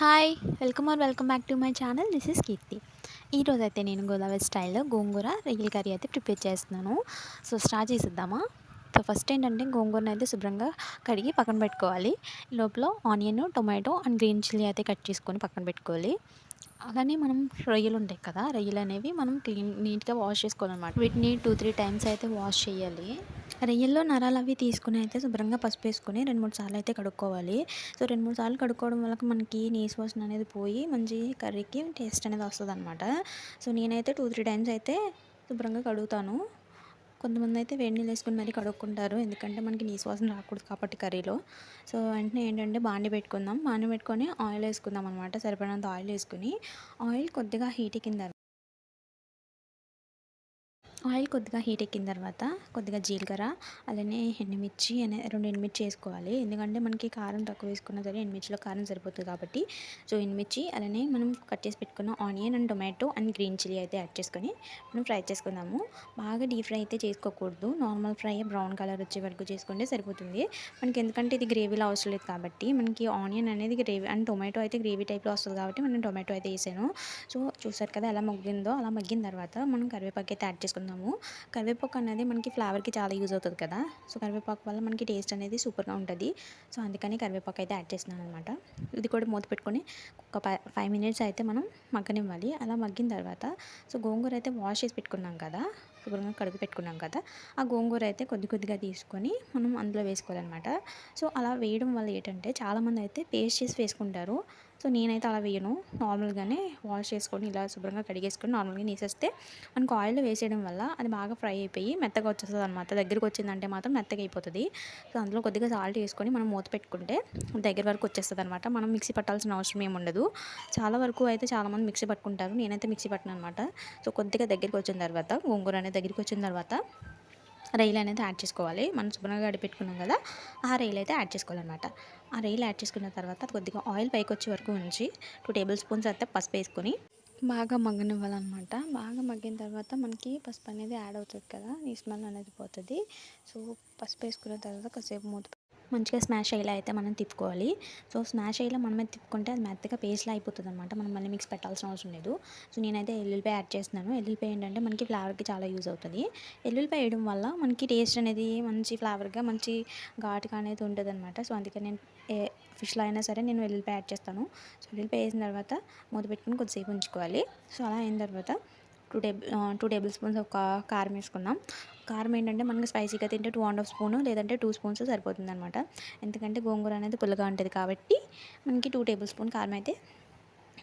Hi welcome or welcome back to my channel this is Keerthi ఈరోజు అయితే నేను గోదావరి స్టైల్లో గోంగూర రొయ్యల కర్రీ అయితే ప్రిపేర్ చేస్తున్నాను. సో స్టార్ట్ చేసిద్దామా? సో ఫస్ట్ ఏంటంటే గోంగూరను అయితే శుభ్రంగా కడిగి పక్కన పెట్టుకోవాలి. లోపల onion tomato and green chilli అయితే కట్ చేసుకొని పక్కన పెట్టుకోవాలి. అలానే మనం రొయ్యలు ఉంటాయి కదా రొయ్యలు అనేవి మనం క్లీన్ నీట్గా వాష్ చేసుకోవాలన్నమాట. వీటిని టూ త్రీ టైమ్స్ అయితే వాష్ చేయాలి. రొయ్యల్లో నరాలు అవి తీసుకుని అయితే శుభ్రంగా పసుపు వేసుకొని రెండు మూడు సార్లు అయితే కడుక్కోవాలి. సో రెండు మూడు సార్లు కడుక్కోవడం వల్ల మనకి నీస్ వాసన అనేది పోయి మంచి కర్రీకి టేస్ట్ అనేది వస్తుంది అనమాట సో నేనైతే టూ త్రీ టైమ్స్ అయితే శుభ్రంగా కడుగుతాను. కొంతమంది అయితే వేడి నీళ్ళు వేసుకుని మరీ కడుక్కుంటారు. ఎందుకంటే మనకి నీ వాసన రాకూడదు కాబట్టి కర్రీలో. సో వెంటనే ఏంటంటే బాండి పెట్టుకుందాం. బాండి పెట్టుకొని ఆయిల్ వేసుకుందాం అనమాట సరిపడినంత ఆయిల్ వేసుకుని. ఆయిల్ కొద్దిగా హీట్ కింద ఆయిల్ కొద్దిగా హీట్ ఎక్కిన తర్వాత కొద్దిగా జీలకర్ర అలానే ఎండుమిర్చి అనే రెండు ఎండుమిర్చి వేసుకోవాలి. ఎందుకంటే మనకి కారం తక్కువ వేసుకున్నా సరే ఎండుమిర్చిలో కారం సరిపోతుంది కాబట్టి. సో ఎండుమిర్చి అలానే మనం కట్ చేసి పెట్టుకున్న onion and tomato and green chilli అయితే యాడ్ చేసుకొని మనం ఫ్రై చేసుకుందాము. బాగా డీప్ ఫ్రై అయితే చేసుకోకూడదు. నార్మల్ ఫ్రై బ్రౌన్ కలర్ వచ్చే వరకు చేసుకుంటే సరిపోతుంది. మనకి ఎందుకంటే ఇది గ్రేవీలో అవసరం లేదు కాబట్టి మనకి ఆనియన్ అనేది గ్రేవీ అండ్ టొమాటో అయితే గ్రేవీ టైప్లో వస్తుంది కాబట్టి మనం టొమాటో అయితే వేసాను. సో చూసారు కదా ఎలా మగ్గిందో? అలా మగ్గిన తర్వాత మనం కరివేపాకు అయితే యాడ్ చేసుకుందాం చేసుకున్నాము కరివేపాకు అనేది మనకి ఫ్లేవర్కి చాలా యూజ్ అవుతుంది కదా. సో కరివేపాకు వల్ల మనకి టేస్ట్ అనేది సూపర్గా ఉంటుంది. సో అందుకని కరివేపాకు అయితే యాడ్ చేస్తున్నాను అనమాట ఇది కూడా మూత పెట్టుకొని ఒక ఫైవ్ మినిట్స్ అయితే మనం మగ్గనివ్వాలి. అలా మగ్గిన తర్వాత సో గోంగూర అయితే వాష్ చేసి పెట్టుకున్నాం కదా. శుభ్రంగా కడుపు పెట్టుకున్నాం కదా ఆ గోంగూర అయితే కొద్ది కొద్దిగా తీసుకొని మనం అందులో వేసుకోవాలన్నమాట. సో అలా వేయడం వల్ల ఏంటంటే చాలామంది అయితే పేస్ట్ చేసి వేసుకుంటారు. సో నేనైతే అలా వేయను. నార్మల్గానే వాష్ చేసుకొని ఇలా శుభ్రంగా కడిగేసుకొని నార్మల్గా నీసేస్తే మనకు ఆయిల్లో వేసేయడం వల్ల అది బాగా ఫ్రై అయిపోయి మెత్తగా వచ్చేస్తుంది అనమాట దగ్గరికి వచ్చిందంటే మాత్రం మెత్తగా అయిపోతుంది. సో అందులో కొద్దిగా సాల్ట్ వేసుకొని మనం మూత పెట్టుకుంటే దగ్గర వరకు వచ్చేస్తుంది అనమాట మనం మిక్సీ పట్టాల్సిన అవసరం ఏమి ఉండదు. చాలా వరకు అయితే చాలామంది మిక్సీ పట్టుకుంటారు. నేనైతే మిక్సీ పట్టిన అనమాట సో కొద్దిగా దగ్గరికి వచ్చిన తర్వాత గోంగూర అనేది దగ్గరికి వచ్చిన తర్వాత రైలు అనేది యాడ్ చేసుకోవాలి. మనం శుభ్రంగా పెట్టుకున్నాం కదా ఆ రైలు అయితే యాడ్ చేసుకోవాలన్నమాట. ఆ రైలు యాడ్ చేసుకున్న తర్వాత కొద్దిగా ఆయిల్ పైకి వచ్చే వరకు ఉంచి టూ టేబుల్ స్పూన్స్ అయితే పసుపు వేసుకొని బాగా మగ్గనివ్వాలన్నమాట. బాగా మగ్గిన తర్వాత మనకి పసుపు అనేది యాడ్ అవుతుంది కదా ఈ స్మెల్ అనేది పోతుంది. సో పసుపు వేసుకున్న తర్వాత కాసేపు మూత మంచిగా స్మాష్ అయ్యేలా అయితే మనం తిప్పుకోవాలి. సో స్మాష్ అయ్యేలా మనమే తిప్పుకుంటే అది మెత్తగా పేస్ట్లా అయిపోతుంది అనమాట మనం మళ్ళీ మిక్స్ పెట్టాల్సిన అవసరం లేదు. సో నేనైతే ఎల్లుల్లిపాయ యాడ్ చేస్తున్నాను. ఎల్లుల్లిపాయ ఏంటంటే మనకి ఫ్లేవర్కి చాలా యూజ్ అవుతుంది. ఎల్లుల్లిపాయ వేయడం వల్ల మనకి టేస్ట్ అనేది మంచి ఫ్లేవర్గా మంచి ఘాటుగా అనేది ఉంటుంది అనమాట సో అందుకే నేను ఏ ఫిష్లో అయినా సరే నేను ఎల్లుల్లిపాయ యాడ్ చేస్తాను. సో ఎల్లుల్లిపాయ వేసిన తర్వాత మూత పెట్టుకుని కొద్దిసేపు ఉంచుకోవాలి. సో అలా అయిన తర్వాత two table two tablespoons ఒక కారం వేసుకుందాం. కారం ఏంటంటే మనకి స్పైసీగా తింటే టూ అండ్ హాఫ్ స్పూన్ లేదంటే టూ స్పూన్స్ సరిపోతుంది అనమాట ఎందుకంటే గోంగూర అనేది పుల్లగా ఉంటుంది కాబట్టి మనకి టూ టేబుల్ స్పూన్ కారం అయితే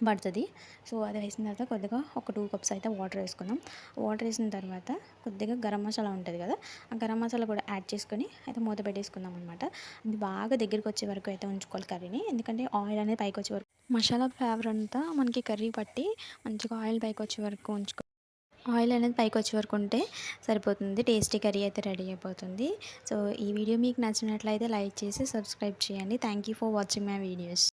పడుతుంది. సో అది వేసిన తర్వాత కొద్దిగా ఒక టూ కప్స్ అయితే వాటర్ వేసుకుందాం. వాటర్ వేసిన తర్వాత కొద్దిగా గరం మసాలా ఉంటుంది కదా ఆ గరం మసాలా కూడా యాడ్ చేసుకొని అయితే మూత పెట్టేసుకుందాం అనమాట అది బాగా దగ్గరికి వచ్చే వరకు అయితే ఉంచుకోవాలి కర్రీని ఎందుకంటే ఆయిల్ అనేది పైకి వచ్చే వరకు మసాలా ఫ్లేవర్ అంతా మనకి కర్రీ పట్టి మంచిగా ఆయిల్ పైకి వచ్చే వరకు ఉంచుకో ఆయిల్ అనేది పైకి వచ్చే వరకు ఉంటే సరిపోతుంది. టేస్టీ కర్రీ అయితే రెడీ అయిపోతుంది. సో ఈ వీడియో మీకు నచ్చినట్లయితే లైక్ చేసి సబ్స్క్రైబ్ చేయండి. Thank you for watching my videos